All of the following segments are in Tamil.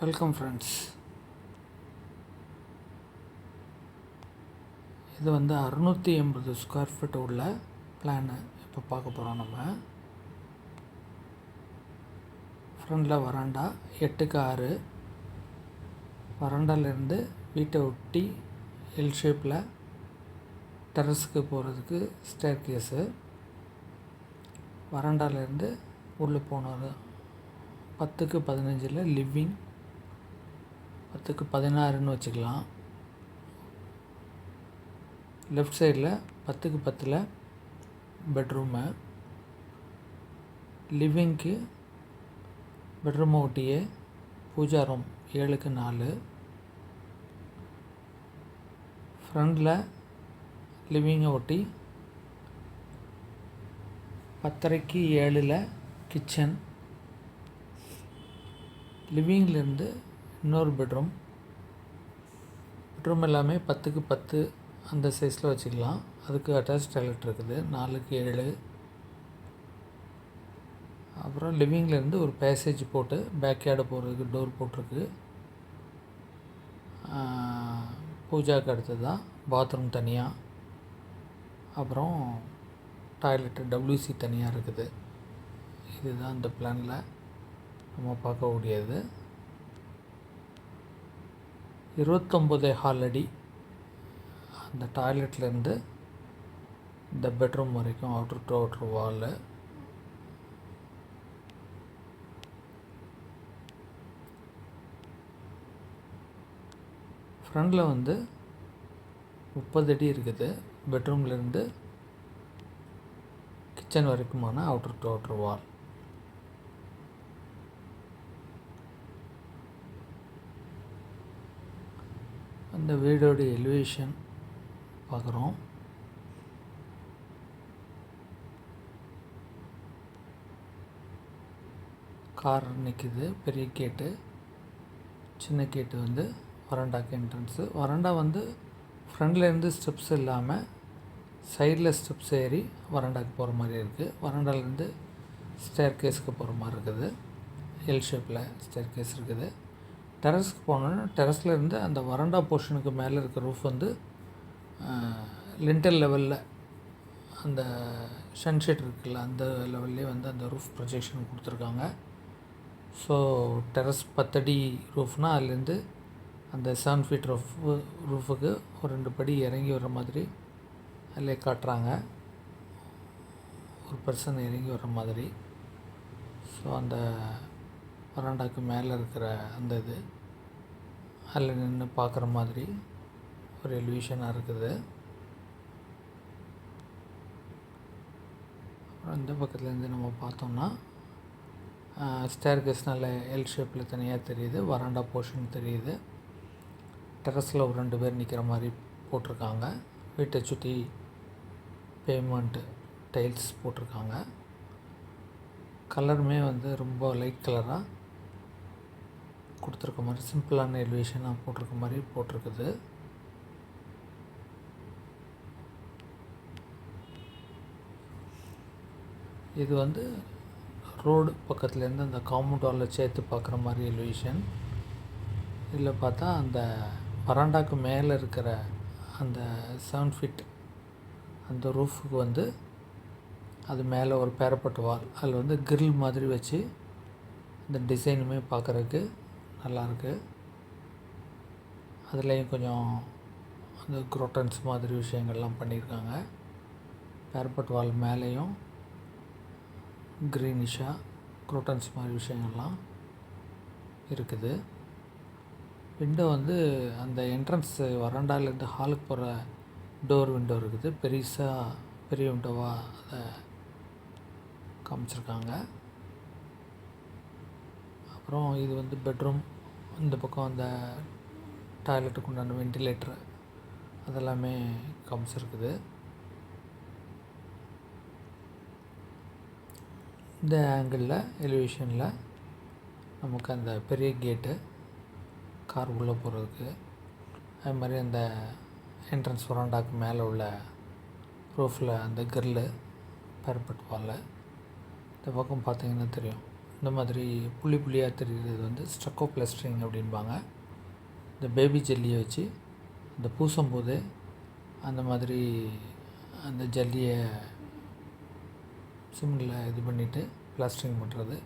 வெல்கம் ஃப்ரெண்ட்ஸ் இது வந்து அறுநூற்றி எண்பது ஸ்கொயர் ஃபீட் உள்ள பிளானு இப்போ பார்க்க போகிறோம் நம்ம. ஃப்ரண்டில் வராண்டா எட்டுக்கு ஆறு. வராண்டாலேருந்து வீட்டை ஒட்டி எல் ஷேப்பில் டெரஸுக்கு போகிறதுக்கு ஸ்டேர் கேஸு வராண்டாலேருந்து உள்ளே போனது பத்துக்கு பதினஞ்சில் லிவிங் பத்துக்கு பதினாறுன்னு வச்சுக்கலாம். லெஃப்ட் சைடில் பத்துக்கு பத்தில் பெட்ரூமு லிவிங்க்கு பெட்ரூமை ஒட்டியே பூஜா ரூம் ஏழுக்கு நாலு. ஃப்ரண்டில் லிவிங்கை ஒட்டி பத்தரைக்கு ஏழில் கிச்சன் லிவிங்லேருந்து இன்னொரு பெட்ரூம் பெட்ரூம் எல்லாமே பத்துக்கு பத்து அந்த சைஸில் வச்சுக்கலாம். அதுக்கு அட்டாச் டாய்லெட் இருக்குது. நாலுக்கு ஏழு. அப்புறம் லிவிங்லேருந்து ஒரு பேசேஜ் போட்டு பேக்யார்டு போகிறதுக்கு டோர் போட்டிருக்கு. பூஜாவுக்கு அடுத்தது தான் பாத்ரூம் தனியாக அப்புறம் டாய்லெட்டு டபிள்யூசி தனியாக இருக்குது. இதுதான் இந்த பிளானில் நம்ம பார்க்கக்கூடியது இருபத்தொம்போதே ஹால் அடி. அந்த டாய்லெட்லேருந்து இந்த பெட்ரூம் வரைக்கும் அவுட்ரு டு அவுட்ரு வாலில். ஃப்ரண்டில் வந்து முப்பது அடி இருக்குது. பெட்ரூம்லேருந்து கிச்சன் வரைக்குமான அவுட்ரு டு அவுட்ரு வால். இந்த வீடோட எலிவேஷன் பார்க்குறோம். கார் நிற்கிது பெரிய கேட்டு சின்ன கேட்டு வந்து வராண்டாக்கு என்ட்ரன்ஸு வராண்டா வந்து ஃப்ரண்ட்லேருந்து ஸ்டெப்ஸ் இல்லாமல் சைடில் ஸ்டெப்ஸ் ஏறி வராண்டாக்கு போகிற மாதிரி இருக்குது வராண்டாலேருந்து ஸ்டேர் கேஸுக்கு போகிற மாதிரி இருக்குது. எல் ஷேப்பில் ஸ்டேர் கேஸ் இருக்குது. டெரஸ்க்கு போனோன்னா டெரஸில் இருந்து அந்த வராண்டா போர்ஷனுக்கு மேலே இருக்க ரூஃப் வந்து லிண்டல் லெவலில் அந்த சன்ஷெட் இருக்குல்ல அந்த லெவல்லே வந்து அந்த ரூஃப் ப்ரொஜெக்ஷன் கொடுத்துருக்காங்க. ஸோ டெரஸ் பத்தடி ரூஃப்னால் அதுலேருந்து அந்த செவன் ஃபீட் ரூஃப் ரூஃபுக்கு ஒரு ரெண்டு படி இறங்கி வர மாதிரி அதில் காட்டுறாங்க. ஒரு பர்சன் இறங்கி வர மாதிரி. ஸோ அந்த வராண்டாக்கு மேலே இருக்கிற அந்த இது. அதில் நின்று பார்க்குற மாதிரி ஒரு எலிவேஷனாக இருக்குது. அப்புறம் இந்த பக்கத்துலேருந்து நம்ம பார்த்தோம்னா ஸ்டேர் கேஸ் நல்ல எல் ஷேப்பில் தனியாக தெரியுது வராண்டா போர்ஷன் தெரியுது. டெரஸில் ஒரு ரெண்டு பேர் நிற்கிற மாதிரி போட்டிருக்காங்க. வீட்டை சுற்றி பேமெண்ட்டு டைல்ஸ் போட்டிருக்காங்க. கலருமே வந்து ரொம்ப லைட் கலராக கொடுத்துருக்க மாதிரி சிம்பிளான எலிவேஷனாக போட்டிருக்க மாதிரி போட்டிருக்குது. இது வந்து ரோடு பக்கத்துலேருந்து அந்த காம்பவுண்ட் சேர்த்து பார்க்குற மாதிரி எலிவேஷன் இதில் பார்த்தா அந்த வராண்டாக்கு மேலே இருக்கிற அந்த செவன் ஃபிட் அந்த ரூஃபுக்கு வந்து அது மேலே ஒரு பேரப்பட்ட வால் அதில் வந்து கிரில் மாதிரி வச்சு இந்த டிசைனுமே பார்க்குறதுக்கு நல்லாயிருக்கு. அதுலேயும் கொஞ்சம் அந்த குரோட்டன்ஸ் மாதிரி விஷயங்கள்லாம் பண்ணியிருக்காங்க. பேர்பட் வால் மேலேயும் க்ரீனிஷாக குரோட்டன்ஸ் மாதிரி விஷயங்கள்லாம் இருக்குது. விண்டோ வந்து அந்த என்ட்ரன்ஸ் வராண்டாலேருந்து ஹாலுக்கு போகிற டோர் விண்டோ இருக்குது. பெருசாக பெரிய விண்டோவாக அதை காமிச்சிருக்காங்க. அப்புறம் இது வந்து பெட்ரூம் இந்த பக்கம் அந்த டாய்லெட்டுக்கு உண்டான வென்டிலேட்டர் அதெல்லாமே காமிச்சிருக்குது இந்த ஆங்கிளில் எலிவேஷனில் நமக்கு அந்த பெரிய கேட்டு கார் உள்ளே போகிறதுக்கு அது மாதிரி அந்த என்ட்ரன்ஸ் வராண்டாக்கு மேலே உள்ள ரூஃபில் அந்த கிரில்லு பேரப்பட் இந்த பக்கம் பார்த்தீங்கன்னா தெரியும். இந்த மாதிரி புள்ளி புள்ளியாக தெரிகிறது வந்து ஸ்ட்ரக்கோ பிளஸ்டரிங் அப்படின்பாங்க இந்த பேபி ஜெல்லியை வச்சு அந்த பூசும்போது அந்த மாதிரி அந்த ஜல்லியை சிமெண்டில் இது பண்ணிவிட்டு பிளாஸ்டரிங் பண்ணுறது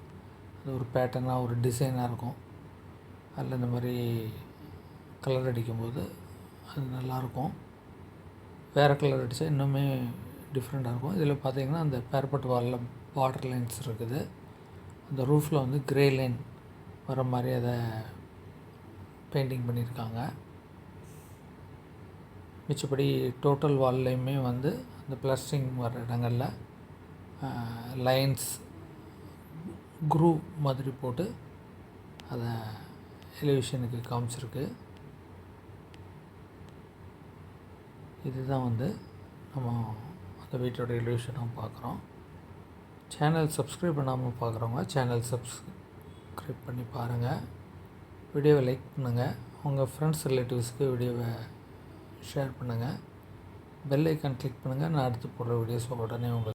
அது ஒரு பேட்டர்னாக ஒரு டிசைனாக இருக்கும். அதில் இந்த மாதிரி கலர் அடிக்கும்போது அது நல்லாயிருக்கும் வேறு கலர் அடித்தா இன்னுமே டிஃப்ரெண்ட்டாக இருக்கும். இதில் பார்த்திங்கன்னா அந்த பேர்பட் வாலில் பார்டர் லைன்ஸ் இருக்குது. அந்த ரூஃபில் வந்து கிரே லைன் வர மாதிரி அதை பெயிண்டிங் பண்ணியிருக்காங்க மிச்சப்படி டோட்டல் வால்லையுமே வந்து அந்த பிளஸ்டிங் வர இடங்களில் லைன்ஸ் குரூ மாதிரி போட்டு அதை எலிவேஷனுக்கு காமிச்சிருக்கு. இதுதான் வந்து நம்ம அந்த வீட்டோட எலிவேஷனும் பார்க்குறோம். சேனல் சப்ஸ்கிரைப் பண்ணாமல் பார்க்குறவங்க சேனல் சப்ஸ்கிரைப் பண்ணி பாருங்கள் வீடியோவை லைக் பண்ணுங்கள் உங்கள் ஃப்ரெண்ட்ஸ் ரிலேட்டிவ்ஸ்க்கு வீடியோவை ஷேர் பண்ணுங்கள் பெல் ஐக்கான் கிளிக் பண்ணுங்கள் நான் அடுத்து போடுற வீடியோஸ் உடனே உங்களுக்கு